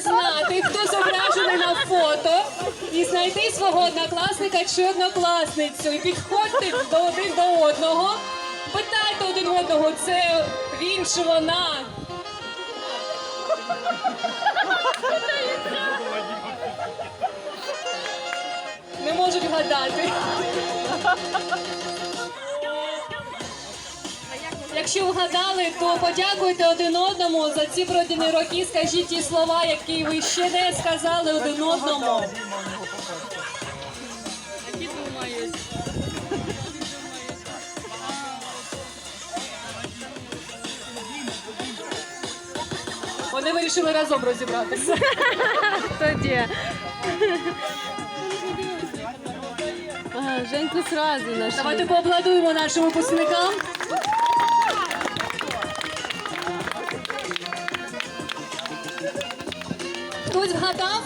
знати, хто зображений на фото, і знайти свого однокласника чи однокласницю. І підходьте до один до одного, питайте один одного, це він чи вона. Не можуть вгадати. Якщо вгадали, то подякуйте один одному за ці пройдені роки. Скажіть ті слова, які ви ще не сказали один одному. Вони вирішили разом розібратися. Тоді. Женьку сразу нашли. Давайте поаплодуємо нашим випускникам. Хтось вгадав?